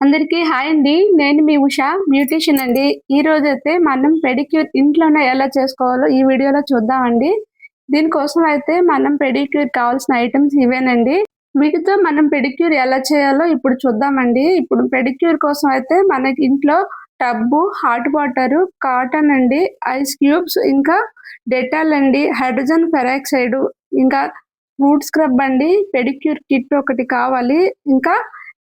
అందరికీ హాయ్ అండి. నేను మీ ఉష బ్యూటిషియన్ అండి. ఈ రోజు అయితే మనం పెడిక్యూర్ ఇంట్లోనే ఎలా చేసుకోవాలో ఈ వీడియోలో చూద్దామండి. దీనికోసం అయితే మనం పెడిక్యూర్ కావాల్సిన ఐటమ్స్ ఇవేనండి. వీటితో మనం పెడిక్యూర్ ఎలా చేయాలో ఇప్పుడు చూద్దామండి. ఇప్పుడు పెడిక్యూర్ కోసం అయితే మనకి ఇంట్లో టబ్బు హాట్ వాటర్ కాటన్ అండి ఐస్ క్యూబ్స్ ఇంకా డెటాల్ అండి హైడ్రోజన్ పెరాక్సైడ్ ఇంకా ఫ్రూట్ స్క్రబ్ అండి పెడిక్యూర్ కిట్ ఒకటి కావాలి ఇంకా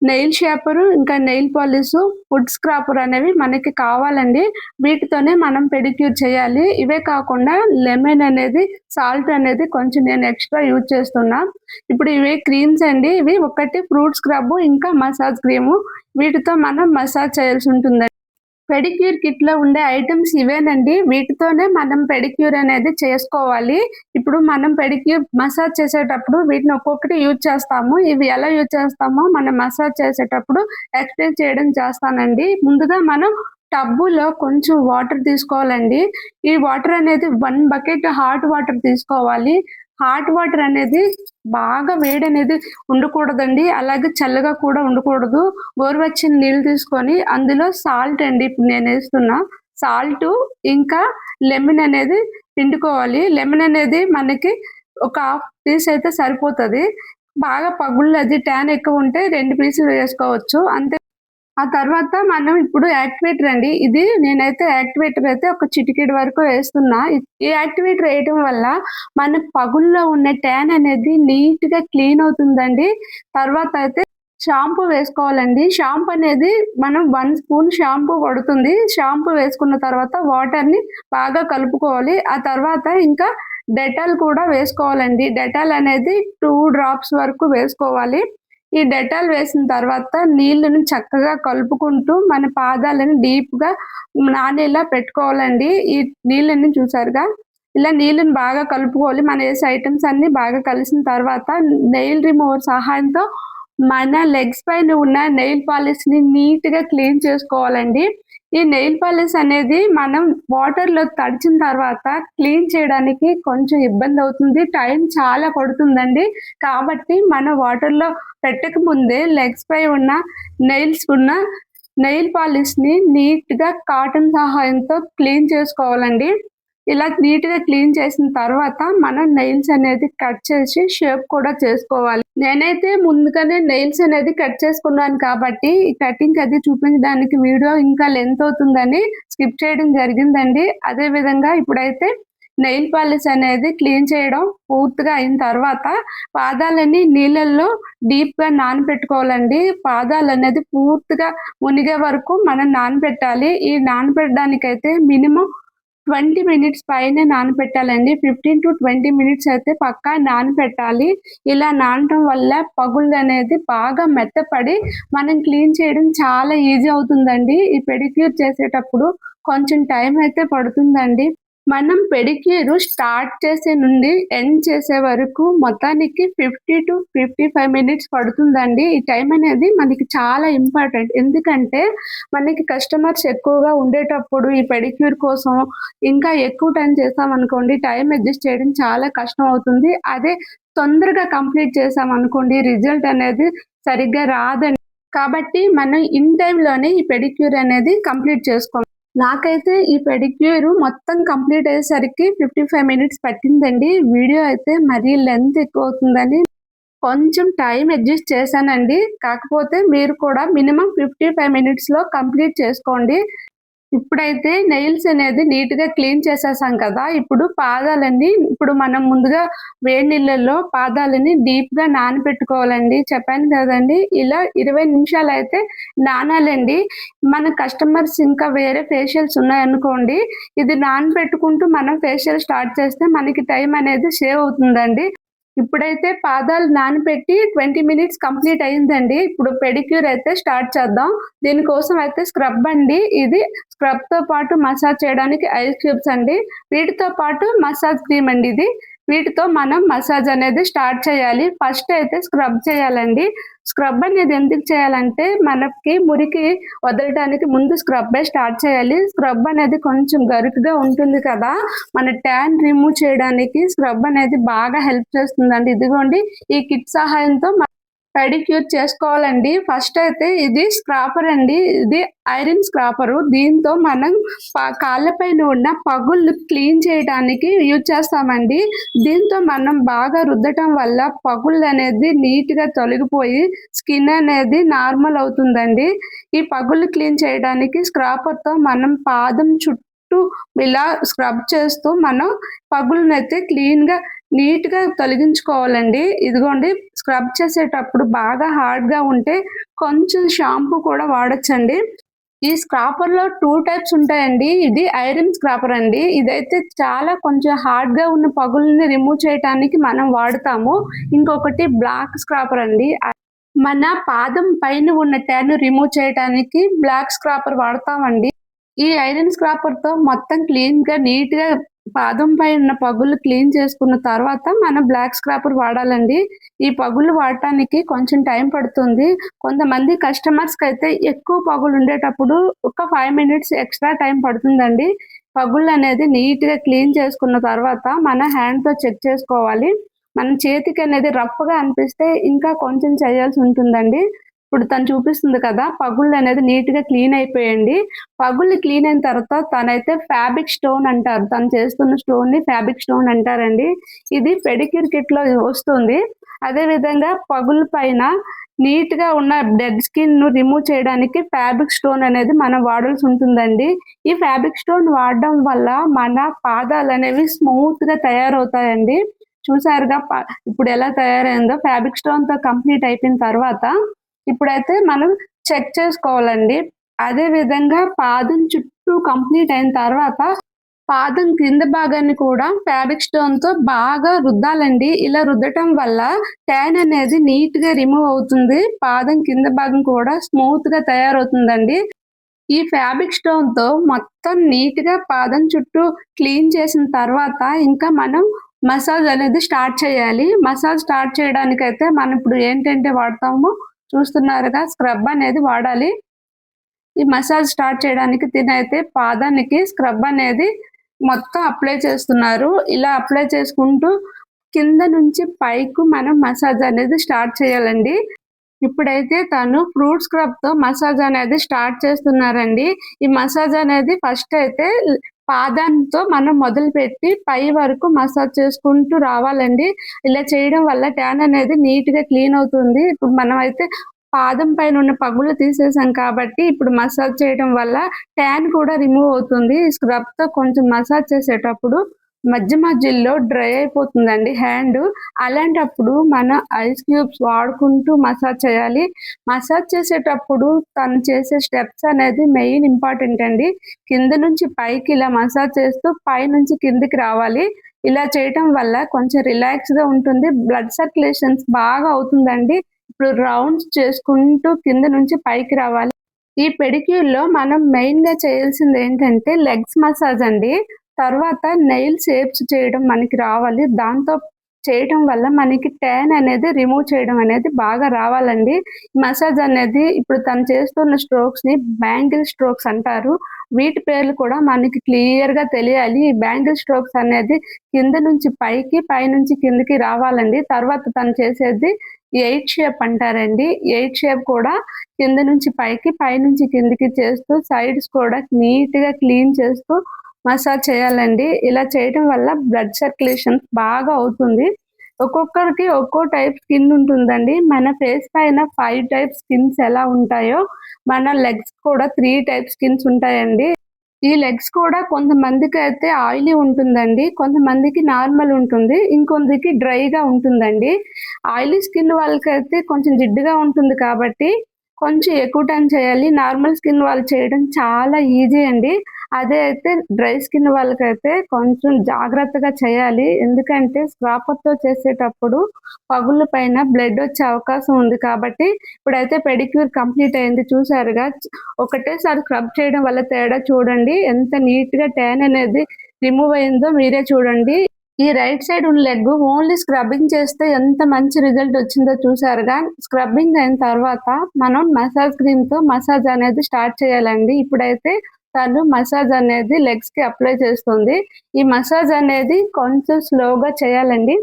నెయిల్ షేపర్ ఇంకా నెయిల్ పాలిష్ ఫుడ్ స్క్రాపర్ అనేవి మనకి కావాలండి. వీటితోనే మనం పెడిక్యూర్ చేయాలి. ఇవే కాకుండా లెమన్ అనేది సాల్ట్ అనేది కొంచెం నేను ఎక్స్ట్రా యూజ్ చేస్తున్నా. ఇప్పుడు ఇవి క్రీమ్స్ అండి. ఇవి ఒకటి ఫ్రూట్ స్క్రబ్ ఇంకా మసాజ్ క్రీము. వీటితో మనం మసాజ్ చేయాల్సి ఉంటుంది పెడిక్యూర్ కిట్లో ఉండే ఐటమ్స్ ఇవేనండి. వీటితోనే మనం పెడిక్యూర్ అనేది చేసుకోవాలి. ఇప్పుడు మనం పెడిక్యూర్ మసాజ్ చేసేటప్పుడు వీటిని ఒక్కొక్కటి యూజ్ చేస్తాము. ఇవి ఎలా యూజ్ చేస్తామో మనం మసాజ్ చేసేటప్పుడు ఎక్స్ప్లెయిన్ చేయడం చేస్తానండి. ముందుగా మనం టబ్బులో కొంచెం వాటర్ తీసుకోవాలండి. ఈ వాటర్ అనేది వన్ బకెట్ హాట్ వాటర్ తీసుకోవాలి. హాట్ వాటర్ అనేది బాగా వేడి అనేది ఉండకూడదండి. అలాగే చల్లగా కూడా ఉండకూడదు. గోరువెచ్చని నీళ్ళు తీసుకొని అందులో సాల్ట్ అండి. ఇప్పుడు నేను వేస్తున్నా సాల్ట్ ఇంకా లెమన్ అనేది పిండుకోవాలి. లెమన్ అనేది మనకి ఒక హాఫ్ పీస్ అయితే సరిపోతుంది. బాగా పగుళ్ళు అది ట్యాన్ ఎక్కువ ఉంటే రెండు పీసులు వేసుకోవచ్చు. అంతే ఆ తర్వాత మనం ఇప్పుడు యాక్టివేటర్ అండి. ఇది నేనైతే యాక్టివేటర్ అయితే ఒక చిటికెడ్ వరకు వేస్తున్నా. ఈ యాక్టివేటర్ వేయటం వల్ల మన పగుల్లో ఉన్న ట్యాన్ అనేది నీట్గా క్లీన్ అవుతుందండి. తర్వాత అయితే షాంపూ వేసుకోవాలండి. షాంపూ అనేది మనం వన్ స్పూన్ షాంపూ పడుతుంది షాంపూ వేసుకున్న తర్వాత వాటర్ని బాగా కలుపుకోవాలి. ఆ తర్వాత ఇంకా డెటాల్ కూడా వేసుకోవాలండి. డెటాల్ అనేది టూ డ్రాప్స్ వరకు వేసుకోవాలి. ఈ డెటాల్ వేసిన తర్వాత నీళ్ళను చక్కగా కలుపుకుంటూ మన పాదాలను డీప్గా నానేలా పెట్టుకోవాలండి. ఈ నీళ్ళని చూసారుగా? ఇలా నీళ్ళని బాగా కలుపుకోవాలి. మన వేసే ఐటమ్స్ అన్ని బాగా కలిసిన తర్వాత నెయిల్ రిమూవర్ సహాయంతో మన లెగ్స్ పైన ఉన్న నెయిల్ పాలిష్ని నీట్గా క్లీన్ చేసుకోవాలండి. ఈ నెయిల్ పాలిష్ అనేది మనం వాటర్లో తడిచిన తర్వాత క్లీన్ చేయడానికి కొంచెం ఇబ్బంది అవుతుంది. టైం చాలా పడుతుందండి. కాబట్టి మన వాటర్లో పెట్టక ముందే లెగ్స్ పై ఉన్న నెయిల్స్ ఉన్న నెయిల్ పాలిష్ని నీట్గా కాటన్ సహాయంతో క్లీన్ చేసుకోవాలండి. ఇలా నీట్గా క్లీన్ చేసిన తర్వాత మనం నెయిల్స్ అనేది కట్ చేసి షేప్ కూడా చేసుకోవాలి. నేనైతే ముందుగానే నెయిల్స్ అనేది కట్ చేసుకున్నాను కాబట్టి ఈ కటింగ్ అది చూపించడానికి వీడియో ఇంకా లెంత్ అవుతుందని స్కిప్ చేయడం జరిగిందండి. అదే విధంగా ఇప్పుడైతే నెయిల్ పాలిష్ అనేది క్లీన్ చేయడం పూర్తిగా అయిన తర్వాత పాదాలని నీళ్ళల్లో డీప్గా నానబెట్టుకోవాలండి పాదాలు అనేది పూర్తిగా మునిగే వరకు మనం నానబెట్టాలి ఈ నానబెట్టడానికైతే మినిమం ట్వంటీ మినిట్స్ పైన నానబెట్టాలండి ఫిఫ్టీన్ టు ట్వంటీ మినిట్స్ అయితే పక్కా నానబెట్టాలి ఇలా నానటం వల్ల పగుళ్ళు అనేది బాగా మెత్తపడి మనం క్లీన్ చేయడం చాలా ఈజీ అవుతుందండి. ఈ పెడిక్యూర్ చేసేటప్పుడు కొంచెం టైం అయితే పడుతుందండి. మనం పెడిక్యూర్ స్టార్ట్ చేసే నుండి ఎండ్ చేసే వరకు మొత్తానికి fifty to fifty five minutes పడుతుందండి. ఈ టైం అనేది మనకి చాలా ఇంపార్టెంట్. ఎందుకంటే మనకి కస్టమర్స్ ఎక్కువగా ఉండేటప్పుడు ఈ పెడిక్యూర్ కోసం ఇంకా ఎక్కువ టైం చేసాం అనుకోండి టైం అడ్జస్ట్ చేయడం చాలా కష్టం అవుతుంది. అదే తొందరగా కంప్లీట్ చేసాం అనుకోండి రిజల్ట్ అనేది సరిగ్గా రాదండి. కాబట్టి మనం ఇన్ టైంలోనే ఈ పెడిక్యూర్ అనేది కంప్లీట్ చేసుకోండి నాకైతే ఈ పెడిక్యూర్ మొత్తం కంప్లీట్ అయ్యేసరికి ఫిఫ్టీ ఫైవ్ మినిట్స్ పట్టిందండి. వీడియో అయితే మరీ లెంత్ ఎక్కువ అవుతుందని కొంచెం టైం అడ్జస్ట్ చేశానండి. కాకపోతే మీరు కూడా మినిమం ఫిఫ్టీ ఫైవ్ మినిట్స్లో కంప్లీట్ చేసుకోండి. ఇప్పుడైతే నెయిల్స్ అనేది నీట్గా క్లీన్ చేసేసాం కదా ఇప్పుడు పాదాలన్నీ ఇప్పుడు మనం ముందుగా వేడి నీళ్ళల్లో పాదాలని డీప్గా నానబెట్టుకోవాలండి. చెప్పాను కదండి ఇలా ఇరవై నిమిషాలు అయితే నానాలండి. మన కస్టమర్స్ ఇంకా వేరే ఫేషియల్స్ ఉన్నాయనుకోండి ఇది నానబెట్టుకుంటూ మనం ఫేషియల్ స్టార్ట్ చేస్తే మనకి టైం అనేది సేవ్ అవుతుందండి. ఇప్పుడైతే పాదాలు నానబెట్టి ట్వంటీ మినిట్స్ కంప్లీట్ అయిందండి. ఇప్పుడు పెడిక్యూర్ అయితే స్టార్ట్ చేద్దాం. దీనికోసం అయితే స్క్రబ్ అండి. ఇది స్క్రబ్తో పాటు మసాజ్ చేయడానికి ఐస్ క్యూబ్స్ అండి. వీటితో పాటు మసాజ్ క్రీమ్ అండి ఇది. వీటితో మనం మసాజ్ అనేది స్టార్ట్ చేయాలి. ఫస్ట్ అయితే స్క్రబ్ చేయాలండి. స్క్రబ్ అనేది ఎందుకు చేయాలంటే మనకి మురికి వదలడానికి ముందు స్క్రబ్బే స్టార్ట్ చేయాలి. స్క్రబ్ అనేది కొంచెం గరుకుగా ఉంటుంది కదా. మన ట్యాన్ రిమూవ్ చేయడానికి స్క్రబ్ అనేది బాగా హెల్ప్ చేస్తుందండి. ఇదిగోండి ఈ కిట్ సహాయంతో పెడిక్యూర్ చేసుకోవాలండి. ఫస్ట్ అయితే ఇది స్క్రాపర్ అండి. ఇది ఐరన్ స్క్రాపరు. దీంతో మనం కాళ్ళపైన ఉన్న పగుళ్ళు క్లీన్ చేయడానికి యూజ్ చేస్తామండి. దీంతో మనం బాగా రుద్దటం వల్ల పగుళ్ళు అనేది నీట్గా తొలగిపోయి స్కిన్ అనేది నార్మల్ అవుతుందండి. ఈ పగుళ్ళు క్లీన్ చేయడానికి స్క్రాపర్తో మనం పాదం చుట్టూ ఇలా స్క్రబ్ చేస్తూ మనం పగుళ్ళని అయితే నీట్గా తొలగించుకోవాలండి. ఇదిగోండి స్క్రబ్ చేసేటప్పుడు బాగా హార్డ్గా ఉంటే కొంచెం షాంపూ కూడా వాడొచ్చండి. ఈ స్క్రాపర్లో టూ టైప్స్ ఉంటాయండి. ఇది ఐరన్ స్క్రాపర్ అండి. ఇదైతే చాలా కొంచెం హార్డ్గా ఉన్న పగుల్ని రిమూవ్ చేయడానికి మనం వాడతాము. ఇంకొకటి బ్లాక్ స్క్రాపర్ అండి. మన పాదం పైన ఉన్న ట్యాన్ రిమూవ్ చేయడానికి బ్లాక్ స్క్రాపర్ వాడతామండి. ఈ ఐరన్ స్క్రాపర్తో మొత్తం క్లీన్గా నీట్గా పాదం పై ఉన్న పగులు క్లీన్ చేసుకున్న తర్వాత మనం బ్లాక్ స్క్రాపర్ వాడాలండి. ఈ పగులు వాడటానికి కొంచెం టైం పడుతుంది. కొంతమంది కస్టమర్స్కి అయితే ఎక్కువ పగులు ఉండేటప్పుడు ఒక ఫైవ్ మినిట్స్ ఎక్స్ట్రా టైం పడుతుందండి. పగుళ్ళు అనేది నీట్గా క్లీన్ చేసుకున్న తర్వాత మన హ్యాండ్తో చెక్ చేసుకోవాలి. మన చేతికి అనేది రఫ్గా అనిపిస్తే ఇంకా కొంచెం చేయాల్సి ఉంటుందండి. ఇప్పుడు తను చూపిస్తుంది కదా పగుళ్ళు అనేది నీట్గా క్లీన్ అయిపోయండి. పగుళ్ళు క్లీన్ అయిన తర్వాత తనైతే ఫ్యాబ్రిక్ స్టోన్ అంటారు. తను చేస్తున్న స్టోన్ని ఫ్యాబ్రిక్ స్టోన్ అంటారండి. ఇది పెడిక్యూర్ కిట్లో వస్తుంది. అదే విధంగా పగుల పైన నీట్గా ఉన్న డెడ్ స్కిన్ను రిమూవ్ చేయడానికి ఫ్యాబ్రిక్ స్టోన్ అనేది మనం వాడాల్సి ఉంటుందండి. ఈ ఫ్యాబ్రిక్ స్టోన్ వాడడం వల్ల మన పాదాలు అనేవి స్మూత్గా తయారవుతాయండి. చూసారుగా ఇప్పుడు ఎలా తయారైందో. ఫ్యాబ్రిక్ స్టోన్తో కంప్లీట్ అయిపోయిన తర్వాత ఇప్పుడైతే మనం చెక్ చేసుకోవాలండి. అదే విధంగా పాదం చుట్టూ కంప్లీట్ అయిన తర్వాత పాదం కింద భాగాన్ని కూడా ఫ్యాబ్రిక్ స్టోన్తో బాగా రుద్దాలండి. ఇలా రుద్దటం వల్ల ట్యాన్ అనేది నీట్గా రిమూవ్ అవుతుంది. పాదం కింద భాగం కూడా స్మూత్గా తయారవుతుందండి. ఈ ఫ్యాబ్రిక్ స్టోన్తో మొత్తం నీట్గా పాదం చుట్టూ క్లీన్ చేసిన తర్వాత ఇంకా మనం మసాజ్ అనేది స్టార్ట్ చేయాలి. మసాజ్ స్టార్ట్ చేయడానికి అయితే మనం ఇప్పుడు ఏంటంటే వాడతామో? చూస్తున్నారుగా. స్క్రబ్ అనేది వాడాలి. ఈ మసాజ్ స్టార్ట్ చేయడానికి తినైతే పాదానికి స్క్రబ్ అనేది మొత్తం అప్లై చేస్తున్నారు. ఇలా అప్లై చేసుకుంటూ కింద నుంచి పైకి మనం మసాజ్ అనేది స్టార్ట్ చేయాలండి. ఇప్పుడైతే తను ఫ్రూట్ స్క్రబ్తో మసాజ్ అనేది స్టార్ట్ చేస్తున్నారండి. ఈ మసాజ్ అనేది ఫస్ట్ అయితే పాదంతో మనం మొదలు పెట్టి పై వరకు మసాజ్ చేసుకుంటూ రావాలండి. ఇలా చేయడం వల్ల ట్యాన్ అనేది నీట్గా క్లీన్ అవుతుంది. ఇప్పుడు మనం అయితే పాదం పైన ఉన్న పగులు తీసేసాం కాబట్టి ఇప్పుడు మసాజ్ చేయడం వల్ల ట్యాన్ కూడా రిమూవ్ అవుతుంది. స్క్రబ్తో కొంచెం మసాజ్ చేసేటప్పుడు మధ్య మధ్యలో డ్రై అయిపోతుందండి. హ్యాండ్ అలాంటప్పుడు మన ఐస్ క్యూబ్స్ వాడుకుంటూ మసాజ్ చేయాలి. మసాజ్ చేసేటప్పుడు తను చేసే స్టెప్స్ అనేది మెయిన్ ఇంపార్టెంట్ అండి. కింద నుంచి పైకి ఇలా మసాజ్ చేస్తూ పై నుంచి కిందికి రావాలి. ఇలా చేయటం వల్ల కొంచెం రిలాక్స్గా ఉంటుంది. బ్లడ్ సర్క్యులేషన్స్ బాగా అవుతుందండి. ఇప్పుడు రౌండ్స్ చేసుకుంటూ కింద నుంచి పైకి రావాలి. ఈ పెడిక్యూల్లో మనం మెయిన్గా చేయాల్సింది ఏంటంటే లెగ్స్ మసాజ్ అండి. తర్వాత నెయిల్ షేప్స్ చేయడం మనకి రావాలి. దాంతో చేయడం వల్ల మనకి ట్యాన్ అనేది రిమూవ్ చేయడం అనేది బాగా రావాలండి. మసాజ్ అనేది ఇప్పుడు తను చేస్తున్న స్ట్రోక్స్ని బ్యాంగిల్ స్ట్రోక్స్ అంటారు. వీటి పేర్లు కూడా మనకి క్లియర్గా తెలియాలి. ఈ బ్యాంగిల్ స్ట్రోక్స్ అనేది కింద నుంచి పైకి పై నుంచి కిందకి రావాలండి. తర్వాత తను చేసేది ఎయిట్ షేప్ అంటారండి. ఎయిట్ షేప్ కూడా కింద నుంచి పైకి పై నుంచి కిందకి చేస్తూ సైడ్స్ కూడా నీట్గా క్లీన్ చేస్తూ మసాజ్ చేయాలండి. ఇలా చేయడం వల్ల బ్లడ్ సర్క్యులేషన్ బాగా అవుతుంది. ఒక్కొక్కరికి ఒక్కో టైప్ స్కిన్ ఉంటుందండి. మన ఫేస్ పైన ఫైవ్ టైప్ స్కిన్స్ ఎలా ఉంటాయో మన లెగ్స్ కూడా త్రీ టైప్ స్కిన్స్ ఉంటాయండి. ఈ లెగ్స్ కూడా కొంతమందికి అయితే ఆయిలీ ఉంటుందండి కొంతమందికి నార్మల్ ఉంటుంది ఇంకొందికి డ్రైగా ఉంటుందండి. ఆయిలీ స్కిన్ వాళ్ళకైతే కొంచెం జిడ్డుగా ఉంటుంది కాబట్టి కొంచెం ఎక్కువ టైం చేయాలి. నార్మల్ స్కిన్ వాళ్ళు చేయడం చాలా ఈజీ అండి. అదే అయితే డ్రై స్కిన్ వాళ్ళకైతే కొంచెం జాగ్రత్తగా చేయాలి. ఎందుకంటే స్క్రాపర్తో చేసేటప్పుడు పగుళ్ళ పైన బ్లడ్ వచ్చే అవకాశం ఉంది కాబట్టి ఇప్పుడైతే పెడిక్యూర్ కంప్లీట్ అయింది చూసారుగా. ఒకటేసారి స్క్రబ్ చేయడం వల్ల తేడా చూడండి. ఎంత నీట్గా ట్యాన్ అనేది రిమూవ్ అయిందో మీరే చూడండి. ఈ రైట్ సైడ్ ఉన్న లెగ్ ఓన్లీ స్క్రబ్బింగ్ చేస్తే ఎంత మంచి రిజల్ట్ వచ్చిందో చూసారుగా. స్క్రబ్బింగ్ అయిన తర్వాత మనం మసాజ్ క్రీమ్తో మసాజ్ అనేది స్టార్ట్ చేయాలండి. ఇప్పుడైతే తను మసాజ్ అనేది లెగ్స్కి అప్లై చేస్తుంది. ఈ మసాజ్ అనేది కొంచెం స్లోగా చేయాలండి.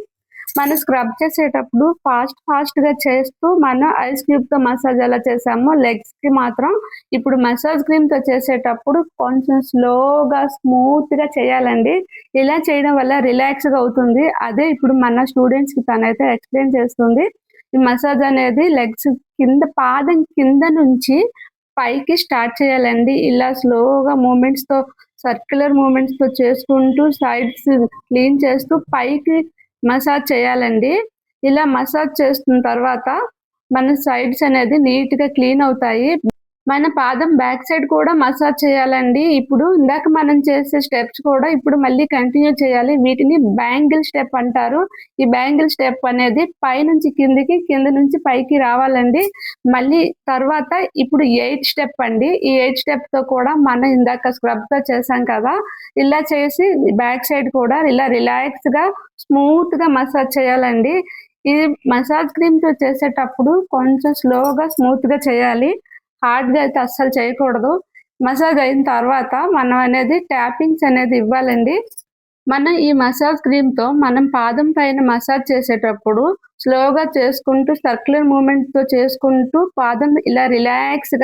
మనం స్క్రబ్ చేసేటప్పుడు ఫాస్ట్ ఫాస్ట్గా చేస్తూ మనం ఐస్ క్యూబ్తో మసాజ్ ఎలా చేసామో లెగ్స్కి మాత్రం ఇప్పుడు మసాజ్ క్రీమ్తో చేసేటప్పుడు కొంచెం స్లోగా స్మూత్గా చేయాలండి. ఇలా చేయడం వల్ల రిలాక్స్గా అవుతుంది. అదే ఇప్పుడు మన స్టూడెంట్స్కి తనైతే ఎక్స్ప్లెయిన్ చేస్తుంది. ఈ మసాజ్ అనేది లెగ్స్ కింద పాదం కింద నుంచి పైకి స్టార్ట్ చేయాలండి. ఇలా స్లోగా మూమెంట్స్తో సర్క్యులర్ మూమెంట్స్తో చేసుకుంటూ సైడ్స్ క్లీన్ చేస్తూ పైకి మసాజ్ చేయాలండి. ఇలా మసాజ్ చేస్తున్న తర్వాత మన సైడ్స్ అనేది నీట్గా క్లీన్ అవుతాయి. మన పాదం బ్యాక్ సైడ్ కూడా మసాజ్ చేయాలండి. ఇప్పుడు ఇందాక మనం చేసే స్టెప్స్ కూడా ఇప్పుడు మళ్ళీ కంటిన్యూ చేయాలి. వీటిని బ్యాంగిల్ స్టెప్ అంటారు. ఈ బ్యాంగిల్ స్టెప్ అనేది పై నుంచి కిందికి కింద నుంచి పైకి రావాలండి. మళ్ళీ తర్వాత ఇప్పుడు ఎయిట్ స్టెప్ అండి. ఈ ఎయిట్ స్టెప్తో కూడా మనం ఇందాక స్క్రబ్తో చేసాం కదా. ఇలా చేసి బ్యాక్ సైడ్ కూడా ఇలా రిలాక్స్గా స్మూత్గా మసాజ్ చేయాలండి. ఇది మసాజ్ క్రీమ్తో చేసేటప్పుడు కొంచెం స్లోగా స్మూత్గా చేయాలి. హార్డ్గా అయితే అస్సలు చేయకూడదు. మసాజ్ అయిన తర్వాత మనం అనేది ట్యాపింగ్స్ అనేది ఇవ్వాలండి. మనం ఈ మసాజ్ క్రీమ్తో మనం పాదం పైన మసాజ్ చేసేటప్పుడు స్లోగా చేసుకుంటూ సర్క్యులర్ మూమెంట్తో చేసుకుంటూ పాదం ఇలా రిలాక్స్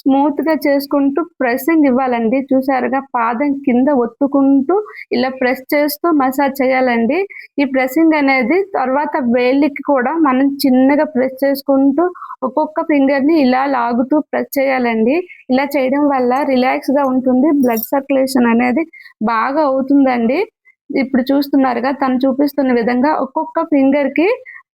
స్మూత్గా చేసుకుంటూ ప్రెస్సింగ్ ఇవ్వాలండి. చూసారుగా పాదం కింద ఒత్తుకుంటూ ఇలా ప్రెస్ చేస్తూ మసాజ్ చేయాలండి. ఈ ప్రెస్సింగ్ అనేది తర్వాత వేలికి కూడా మనం చిన్నగా ప్రెస్ చేసుకుంటూ ఒక్కొక్క ఫింగర్ని ఇలా లాగుతూ ప్రెస్ చేయాలండి. ఇలా చేయడం వల్ల రిలాక్స్గా ఉంటుంది. బ్లడ్ సర్క్యులేషన్ అనేది బాగా అవుతుందండి. ఇప్పుడు చూస్తున్నారుగా తను చూపిస్తున్న విధంగా ఒక్కొక్క ఫింగర్కి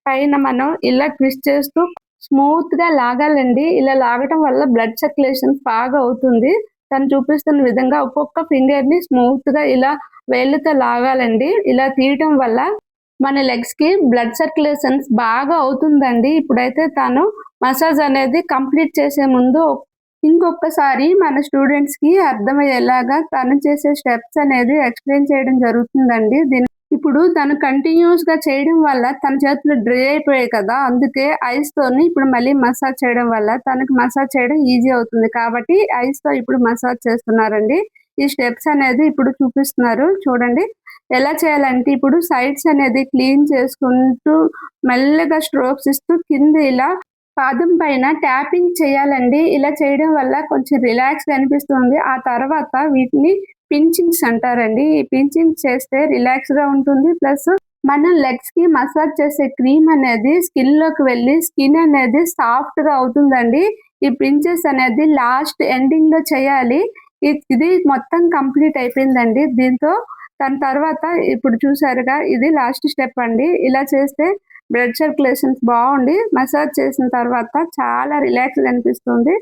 పైన మనం ఇలా ట్విస్ట్ చేస్తూ స్మూత్గా లాగాలండి. ఇలా లాగటం వల్ల బ్లడ్ సర్క్యులేషన్ బాగా అవుతుంది. తను చూపిస్తున్న విధంగా ఒక్కొక్క ఫింగర్ని స్మూత్గా ఇలా వేళ్ళతో లాగాలండి. ఇలా తీయటం వల్ల మన లెగ్స్కి బ్లడ్ సర్క్యులేషన్స్ బాగా అవుతుందండి. ఇప్పుడైతే తను మసాజ్ అనేది కంప్లీట్ చేసే ముందు ఇంకొకసారి మన స్టూడెంట్స్కి అర్థమయ్యేలాగా తను చేసే స్టెప్స్ అనేది ఎక్స్ప్లెయిన్ చేయడం జరుగుతుందండి. దీని ఇప్పుడు తను కంటిన్యూస్గా చేయడం వల్ల తన చేతులు డ్రై అయిపోయాయి కదా అందుకే ఐస్ తోని ఇప్పుడు మళ్ళీ మసాజ్ చేయడం వల్ల తనకు మసాజ్ చేయడం ఈజీ అవుతుంది. కాబట్టి ఐస్తో ఇప్పుడు మసాజ్ చేస్తున్నారండి. ఈ స్టెప్స్ అనేది ఇప్పుడు చూపిస్తున్నారు. చూడండి. ఎలా చేయాలంటే ఇప్పుడు సైడ్స్ అనేది క్లీన్ చేసుకుంటూ మెల్లగా స్ట్రోక్స్ ఇస్తూ కింద ఇలా పాదం పైన ట్యాపింగ్ చేయాలండి. ఇలా చేయడం వల్ల కొంచెం రిలాక్స్ అనిపిస్తుంది. ఆ తర్వాత వీటిని పించింగ్స్ అంటారండి. ఈ పించింగ్ చేస్తే రిలాక్స్గా ఉంటుంది. ప్లస్ మన లెగ్స్కి మసాజ్ చేసే క్రీమ్ అనేది స్కిన్లోకి వెళ్ళి స్కిన్ అనేది సాఫ్ట్గా అవుతుందండి. ఈ పించెస్ అనేది లాస్ట్ ఎండింగ్లో చేయాలి. ఇది మొత్తం కంప్లీట్ అయిపోయిందండి. దీంతో దాని తర్వాత ఇప్పుడు చూసారుగా ఇది లాస్ట్ స్టెప్ అండి. ఇలా చేస్తే బ్లడ్ సర్క్యులేషన్స్ బాగుండి మసాజ్ చేసిన తర్వాత చాలా రిలాక్స్ అనిపిస్తుంది.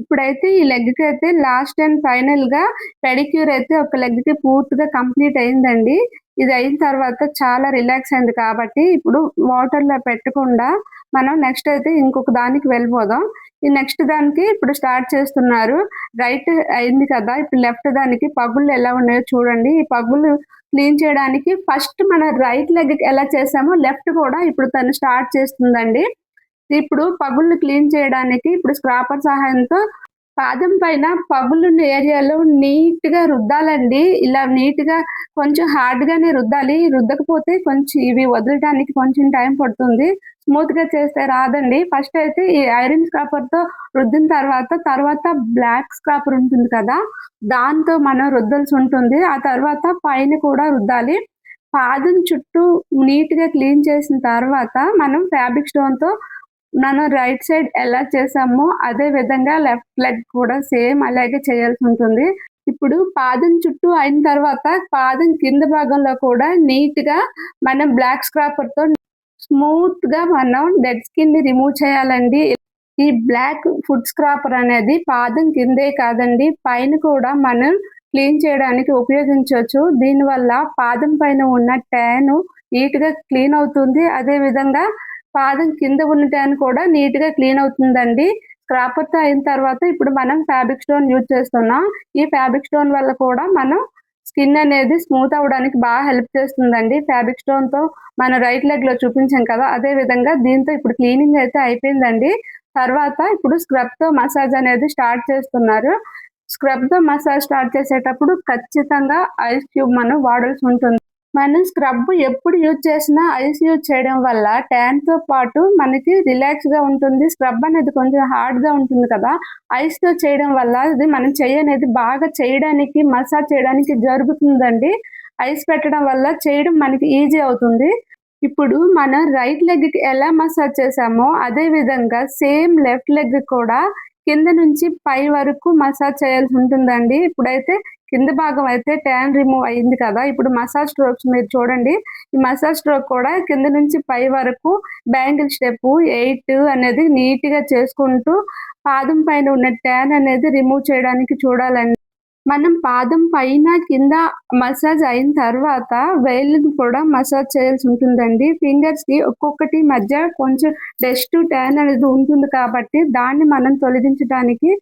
ఇప్పుడైతే ఈ లెగ్కి అయితే లాస్ట్ అండ్ ఫైనల్గా పెడిక్యూర్ అయితే ఒక లెగ్కి పూర్తిగా కంప్లీట్ అయిందండి. ఇది అయిన తర్వాత చాలా రిలాక్స్ అయింది కాబట్టి ఇప్పుడు వాటర్లో పెట్టకుండా మనం నెక్స్ట్ అయితే ఇంకొక దానికి వెళ్ళిపోదాం. ఈ నెక్స్ట్ దానికి ఇప్పుడు స్టార్ట్ చేస్తున్నారు. రైట్ అయింది కదా ఇప్పుడు లెఫ్ట్ దానికి పగుళ్ళు ఎలా ఉన్నాయో చూడండి. ఈ పగులు క్లీన్ చేయడానికి ఫస్ట్ మన రైట్ లెగ్ ఎలా చేసామో లెఫ్ట్ కూడా ఇప్పుడు తను స్టార్ట్ చేస్తుందండి. ఇప్పుడు పగుళ్ళు క్లీన్ చేయడానికి ఇప్పుడు స్క్రాపర్ సహాయంతో పాదం పైన పగులున్న ఏరియాలో నీట్గా రుద్దాలండి. ఇలా నీట్గా కొంచెం హార్డ్ గానే రుద్దాలి. రుద్దకపోతే కొంచెం ఇవి వదలడానికి కొంచెం టైం పడుతుంది. స్మూత్గా చేస్తే రాదండి. ఫస్ట్ అయితే ఈ ఐరన్ స్క్రాపర్తో రుద్దిన తర్వాత తర్వాత బ్లాక్ స్క్రాపర్ ఉంటుంది కదా దాంతో మనం రుద్దాల్సి ఉంటుంది. ఆ తర్వాత పైన కూడా రుద్దాలి. పాదం చుట్టూ నీట్గా క్లీన్ చేసిన తర్వాత మనం ఫ్యాబ్రిక్ స్టోన్తో మనం రైట్ సైడ్ ఎలా చేసామో అదే విధంగా లెఫ్ట్ లెగ్ కూడా సేమ్ అలాగే చేయాల్సి ఉంటుంది. ఇప్పుడు పాదం చుట్టూ అయిన తర్వాత పాదం కింద భాగంలో కూడా నీట్గా మనం బ్లాక్ స్క్రాపర్తో స్మూత్గా మనం డెడ్ స్కిన్ని రిమూవ్ చేయాలండి. ఈ బ్లాక్ ఫుడ్ స్క్రాపర్ అనేది పాదం కిందే కాదండి. పైన కూడా మనం క్లీన్ చేయడానికి ఉపయోగించవచ్చు. దీనివల్ల పాదం పైన ఉన్న ట్యాను నీట్గా క్లీన్ అవుతుంది. అదే విధంగా పాదం కింద ఉన్న కూడా నీట్గా క్లీన్ అవుతుందండి. స్క్రాపర్ అయిన తర్వాత ఇప్పుడు మనం ఫ్యాబ్రిక్ స్టోన్ యూజ్ చేస్తున్నాం. ఈ ఫ్యాబ్రిక్ స్టోన్ వల్ల కూడా మనం స్కిన్ అనేది స్మూత్ అవడానికి బాగా హెల్ప్ చేస్తుందండి. ఫ్యాబ్రిక్ స్టోన్తో మన రైట్ లెగ్లో చూపించాం కదా అదే విధంగా దీంతో ఇప్పుడు క్లీనింగ్ అయితే అయిపోయిందండి. తర్వాత ఇప్పుడు స్క్రబ్తో మసాజ్ అనేది స్టార్ట్ చేస్తున్నారు. స్క్రబ్తో మసాజ్ స్టార్ట్ చేసేటప్పుడు ఖచ్చితంగా ఐస్ క్యూబ్ మనం వాడాల్సి ఉంటుంది. మనం స్క్రబ్ ఎప్పుడు యూజ్ చేసినా ఐస్ యూజ్ చేయడం వల్ల ట్యాన్తో పాటు మనకి రిలాక్స్గా ఉంటుంది. స్క్రబ్ అనేది కొంచెం హార్డ్గా ఉంటుంది కదా. ఐస్తో చేయడం వల్ల అది మనం చెయ్యి అనేది బాగా చేయడానికి మసాజ్ చేయడానికి జరుగుతుందండి. ఐస్ పెట్టడం వల్ల చేయడం మనకి ఈజీ అవుతుంది. ఇప్పుడు మనం రైట్ లెగ్కి ఎలా మసాజ్ చేసామో అదే విధంగా సేమ్ లెఫ్ట్ లెగ్ కూడా కింద నుంచి పై వరకు మసాజ్ చేయాల్సి ఉంటుందండి. ఇప్పుడైతే కింద భాగం అయితే ట్యాన్ రిమూవ్ అయింది కదా. ఇప్పుడు మసాజ్ స్ట్రోక్స్ మీరు చూడండి. ఈ మసాజ్ స్ట్రోక్ కూడా కింద నుంచి పై వరకు బ్యాంగిల్ స్టెప్ ఎయిట్ అనేది నీట్గా చేసుకుంటూ పాదం పైన ఉన్న ట్యాన్ అనేది రిమూవ్ చేయడానికి చూడాలండి. మనం పాదం పైన కింద మసాజ్ అయిన తర్వాత వేళ్ళని కూడా మసాజ్ చేయాల్సి ఉంటుందండి. ఫింగర్స్కి ఒక్కొక్కటి మధ్య కొంచెం డస్ట్ ట్యాన్ అనేది ఉంటుంది కాబట్టి దాన్ని మనం తొలగించడానికి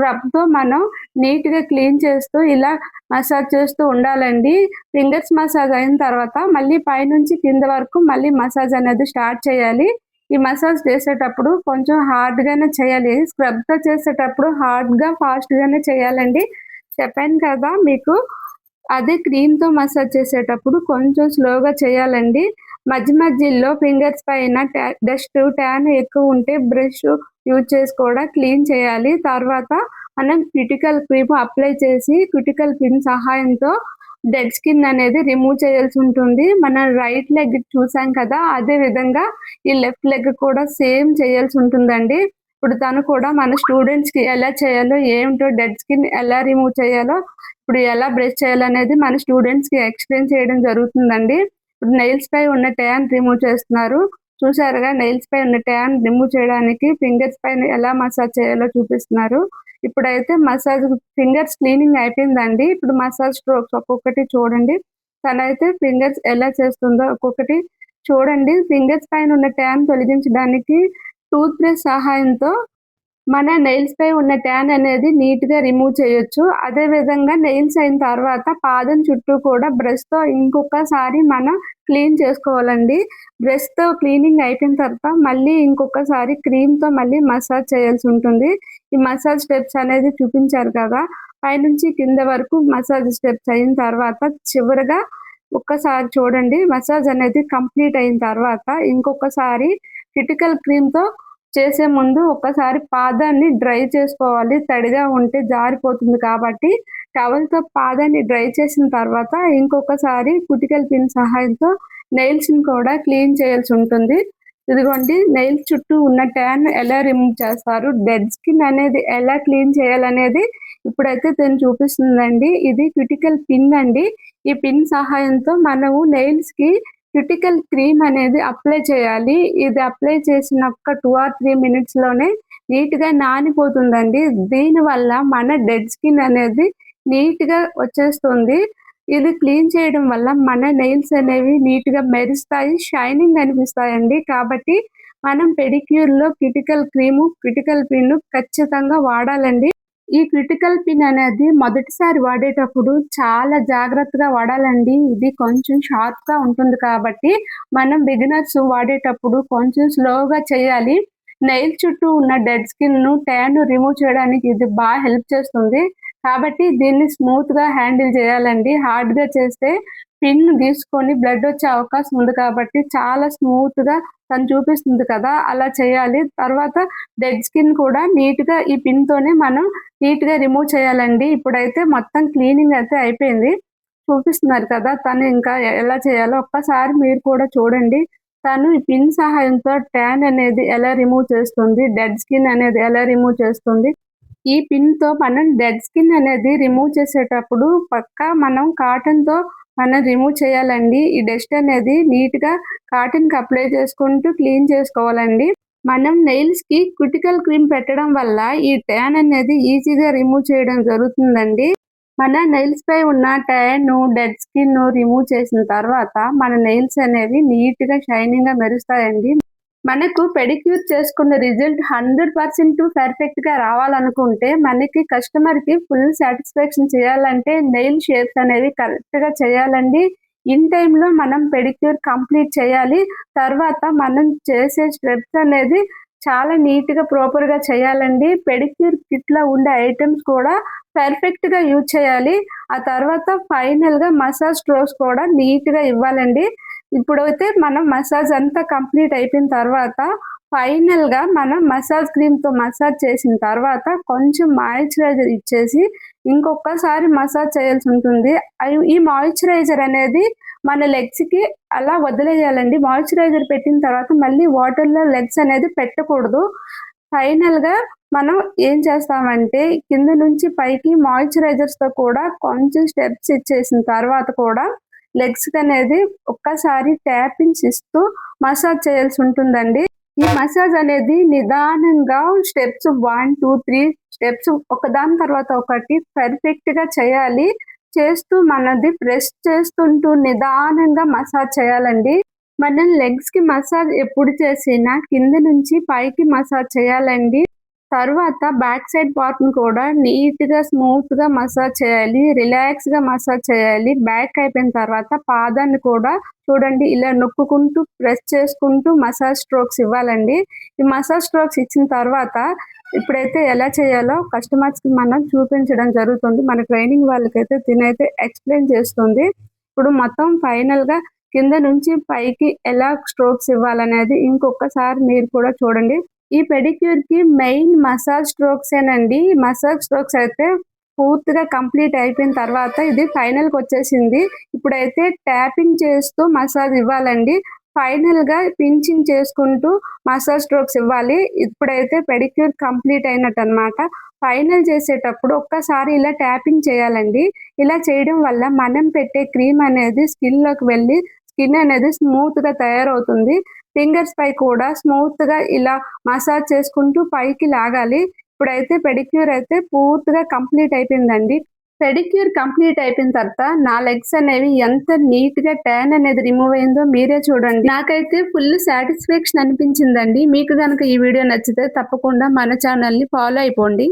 స్క్రబ్తో మనం నీట్గా క్లీన్ చేస్తూ ఇలా మసాజ్ చేస్తూ ఉండాలండి. ఫింగర్స్ మసాజ్ అయిన తర్వాత మళ్ళీ పైనుంచి కింద వరకు మళ్ళీ మసాజ్ అనేది స్టార్ట్ చేయాలి. ఈ మసాజ్ చేసేటప్పుడు కొంచెం హార్డ్గానే చేయాలి. స్క్రబ్తో చేసేటప్పుడు హార్డ్గా ఫాస్ట్గానే చేయాలండి. చెప్పాను కదా మీకు అదే క్రీమ్తో మసాజ్ చేసేటప్పుడు కొంచెం స్లోగా చేయాలండి. మధ్య మధ్యలో ఫింగర్స్ పైన డస్ట్ ట్యాన్ ఎక్కువ ఉంటే బ్రష్ యూజ్ చేసి కూడా క్లీన్ చేయాలి. తర్వాత మనం క్రిటికల్ క్రీమ్ అప్లై చేసి క్రిటికల్ పిన్ సహాయంతో డెడ్ స్కిన్ అనేది రిమూవ్ చేయాల్సి ఉంటుంది. మన రైట్ లెగ్ చూసాం కదా అదే విధంగా ఈ లెఫ్ట్ లెగ్ కూడా సేమ్ చేయాల్సి ఉంటుందండి. ఇప్పుడు తను కూడా మన స్టూడెంట్స్కి ఎలా చేయాలో ఏమిటో డెడ్ స్కిన్ ఎలా రిమూవ్ చేయాలో ఇప్పుడు ఎలా బ్రష్ చేయాలనేది మన స్టూడెంట్స్కి ఎక్స్ప్లెయిన్ చేయడం జరుగుతుందండి. ఇప్పుడు నెయిల్స్ పై ఉన్న ట్యాన్ రిమూవ్ చేస్తున్నారు. చూసారుగా నెయిల్స్ పై ఉన్న ట్యాన్ రిమూవ్ చేయడానికి ఫింగర్స్ పైన ఎలా మసాజ్ చేయాలో చూపిస్తున్నారు. ఇప్పుడైతే మసాజ్ ఫింగర్స్ క్లీనింగ్ అయిపోయిందండి. ఇప్పుడు మసాజ్ స్ట్రోక్స్ ఒక్కొక్కటి చూడండి. తనైతే ఫింగర్స్ ఎలా చేస్తుందో ఒక్కొక్కటి చూడండి. ఫింగర్స్ పైన ఉన్న ట్యాన్ తొలగించడానికి టూత్ బ్రష్ సహాయంతో మన నెయిల్స్ పై ఉన్న ట్యాన్ అనేది నీట్గా రిమూవ్ చేయొచ్చు. అదే విధంగా నెయిల్స్ అయిన తర్వాత పాదం చుట్టూ కూడా బ్రష్తో ఇంకొకసారి మనం క్లీన్ చేసుకోవాలండి. బ్రష్తో క్లీనింగ్ అయిపోయిన తర్వాత మళ్ళీ ఇంకొకసారి క్రీమ్తో మళ్ళీ మసాజ్ చేయాల్సి ఉంటుంది. ఈ మసాజ్ స్టెప్స్ అనేది చూపించారు కదా పైనుంచి కింద వరకు మసాజ్ స్టెప్స్ అయిన తర్వాత చివరిగా ఒక్కసారి చూడండి మసాజ్ అనేది కంప్లీట్ అయిన తర్వాత ఇంకొకసారి క్రిటికల్ క్రీమ్తో చేసే ముందు ఒకసారి పాదాన్ని డ్రై చేసుకోవాలి. తడిగా ఉంటే జారిపోతుంది కాబట్టి టవల్తో పాదాన్ని డ్రై చేసిన తర్వాత ఇంకొకసారి కుటికల్ పిన్ సహాయంతో నెయిల్స్ని కూడా క్లీన్ చేయాల్సి ఉంటుంది. ఇదిగోండి నెయిల్స్ చుట్టూ ఉన్న ట్యాన్ ఎలా రిమూవ్ చేస్తారు? డెడ్ స్కిన్ అనేది ఎలా క్లీన్ చేయాలనేది ఇప్పుడైతే తను చూపిస్తుందండి. ఇది క్రిటికల్ పిన్ అండి. ఈ పిన్ సహాయంతో మనము నెయిల్స్ క్రిటికల్ క్రీమ్ అనేది అప్లై చేయాలి. ఇది అప్లై చేసిన ఒక టూ ఆర్ త్రీ మినిట్స్లోనే నీట్గా నానిపోతుందండి. దీని వల్ల మన డెడ్ స్కిన్ అనేది నీట్గా వచ్చేస్తుంది. ఇది క్లీన్ చేయడం వల్ల మన నెయిల్స్ అనేవి నీట్గా మెరుస్తాయి షైనింగ్ అనిపిస్తాయండి. కాబట్టి మనం పెడిక్యూర్లో క్రిటికల్ క్రీము క్రిటికల్ పిన్ ఖచ్చితంగా వాడాలండి. ఈ క్రిటికల్ పిన్ అనేది మొదటిసారి వాడేటప్పుడు చాలా జాగ్రత్తగా వాడాలండి. ఇది కొంచెం షార్ప్గా ఉంటుంది కాబట్టి మనం బిగినర్స్ వాడేటప్పుడు కొంచెం స్లోగా చేయాలి. నెయిల్ చుట్టూ ఉన్న డెడ్ స్కిన్ను ట్యాన్ రిమూవ్ చేయడానికి ఇది బాగా హెల్ప్ చేస్తుంది. కాబట్టి దీన్ని స్మూత్గా హ్యాండిల్ చేయాలండి. హార్డ్గా చేస్తే పిన్ గీసుకొని బ్లడ్ వచ్చే అవకాశం ఉంది కాబట్టి చాలా స్మూత్గా తను చూపిస్తుంది కదా అలా చేయాలి. తర్వాత డెడ్ స్కిన్ కూడా నీట్గా ఈ పిన్ తోనే మనం నీట్గా రిమూవ్ చేయాలండి. ఇప్పుడైతే మొత్తం క్లీనింగ్ అయితే అయిపోయింది. చూపిస్తున్నారు కదా తను ఇంకా ఎలా చేయాలో ఒక్కసారి మీరు కూడా చూడండి. తను ఈ పిన్ సహాయంతో ట్యాన్ అనేది ఎలా రిమూవ్ చేస్తుంది డెడ్ స్కిన్ అనేది ఎలా రిమూవ్ చేస్తుంది ఈ పిన్తో మనం డెడ్ స్కిన్ అనేది రిమూవ్ చేసేటప్పుడు పక్కా మనం కాటన్తో మనం రిమూవ్ చేయాలండి. ఈ డస్ట్ అనేది నీట్గా కాటన్కి అప్లై చేసుకుంటూ క్లీన్ చేసుకోవాలండి. మనం నెయిల్స్కి క్రిటికల్ క్రీమ్ పెట్టడం వల్ల ఈ ట్యాన్ అనేది ఈజీగా రిమూవ్ చేయడం జరుగుతుందండి. మన నెయిల్స్ పై ఉన్న ట్యాన్ డెడ్ స్కిన్ రిమూవ్ చేసిన తర్వాత మన నెయిల్స్ అనేవి నీట్గా షైనింగ్గా మెరుస్తాయండి. మనకు పెడిక్యూర్ చేసుకున్న రిజల్ట్ హండ్రెడ్ పర్సెంట్ పర్ఫెక్ట్గా రావాలనుకుంటే మనకి కస్టమర్కి ఫుల్ సాటిస్ఫాక్షన్ చేయాలంటే నెయిల్ షేప్స్ అనేవి కరెక్ట్గా చేయాలండి ఇన్లో మనం పెడిక్యూర్ కంప్లీట్ చేయాలి. తర్వాత మనం చేసే స్టెప్స్ అనేది చాలా నీట్గా ప్రాపర్గా చేయాలండి. పెడిక్యూర్ కిట్లో ఉండే ఐటమ్స్ కూడా పర్ఫెక్ట్గా యూజ్ చేయాలి. ఆ తర్వాత ఫైనల్గా మసాజ్ స్ట్రోక్స్ కూడా నీట్గా ఇవ్వాలండి. ఇప్పుడైతే మనం మసాజ్ అంతా కంప్లీట్ అయిపోయిన తర్వాత ఫైనల్గా మనం మసాజ్ క్రీమ్తో మసాజ్ చేసిన తర్వాత కొంచెం మాయిశ్చరైజర్ ఇచ్చేసి ఇంకొకసారి మసాజ్ చేయాల్సి ఉంటుంది. ఈ మాయిశ్చరైజర్ అనేది మన లెగ్స్కి అలా వదిలేయాలండి. మాయిశ్చరైజర్ పెట్టిన తర్వాత మళ్ళీ వాటర్లో లెగ్స్ అనేది పెట్టకూడదు. ఫైనల్గా మనం ఏం చేస్తామంటే కింద నుంచి పైకి మాయిశ్చరైజర్స్తో కూడా కొంచెం స్టెప్స్ ఇచ్చేసిన తర్వాత కూడా లెగ్స్ అనేది ఒక్కసారి ట్యాపింగ్స్ ఇస్తూ మసాజ్ చేయాల్సి ఉంటుందండి. ఈ మసాజ్ అనేది నిదానంగా steps one two three steps ఒకదాని తర్వాత ఒకటి పర్ఫెక్ట్గా చేయాలి. చేస్తూ మనది ప్రెస్ చేస్తుంటూ నిదానంగా మసాజ్ చేయాలండి. మనం లెగ్స్కి మసాజ్ ఎప్పుడు చేసినా కింద నుంచి పైకి మసాజ్ చేయాలండి. తర్వాత బ్యాక్ సైడ్ పార్ట్ని కూడా నీట్గా స్మూత్గా మసాజ్ చేయాలి. రిలాక్స్గా మసాజ్ చేయాలి. బ్యాక్ అయిపోయిన తర్వాత పాదాన్ని కూడా చూడండి ఇలా నొక్కుకుంటూ ప్రెస్ చేసుకుంటూ మసాజ్ స్ట్రోక్స్ ఇవ్వాలండి. ఈ మసాజ్ స్ట్రోక్స్ ఇచ్చిన తర్వాత ఇప్పుడైతే ఎలా చేయాలో కస్టమర్స్కి మనం చూపించడం జరుగుతుంది. మన ట్రైనింగ్ వాళ్ళకైతే తినైతే ఎక్స్ప్లెయిన్ చేస్తుంది. ఇప్పుడు మొత్తం ఫైనల్గా కింద నుంచి పైకి ఎలా స్ట్రోక్స్ ఇవ్వాలనేది ఇంకొకసారి మీరు కూడా చూడండి. ఈ పెడిక్యూర్కి మెయిన్ మసాజ్ స్ట్రోక్స్ ఏనండి. మసాజ్ స్ట్రోక్స్ అయితే పూర్తిగా కంప్లీట్ అయిపోయిన తర్వాత ఇది ఫైనల్కి వచ్చేసింది. ఇప్పుడైతే ట్యాపింగ్ చేస్తూ మసాజ్ ఇవ్వాలండి. ఫైనల్గా పించింగ్ చేసుకుంటూ మసాజ్ స్ట్రోక్స్ ఇవ్వాలి. ఇప్పుడైతే పెడిక్యూర్ కంప్లీట్ అయినట్టు అనమాట ఫైనల్ చేసేటప్పుడు ఒక్కసారి ఇలా ట్యాపింగ్ చేయాలండి. ఇలా చేయడం వల్ల మనం పెట్టే క్రీమ్ అనేది స్కిన్లోకి వెళ్ళి స్కిన్ అనేది స్మూత్గా తయారవుతుంది. ఫింగర్స్ పై కూడా స్మూత్గా ఇలా మసాజ్ చేసుకుంటూ పైకి లాగాలి. ఇప్పుడైతే పెడిక్యూర్ అయితే పూర్తిగా కంప్లీట్ అయిపోయిందండి. పెడిక్యూర్ కంప్లీట్ అయిపోయిన తర్వాత నా లెగ్స్ అనేవి ఎంత నీట్గా ట్యాన్ అనేది రిమూవ్ అయిందో మీరే చూడండి. నాకైతే ఫుల్ సాటిస్ఫాక్షన్ అనిపించిందండి. మీకు కనుక ఈ వీడియో నచ్చితే తప్పకుండా మన ఛానల్ని ఫాలో అయిపోండి.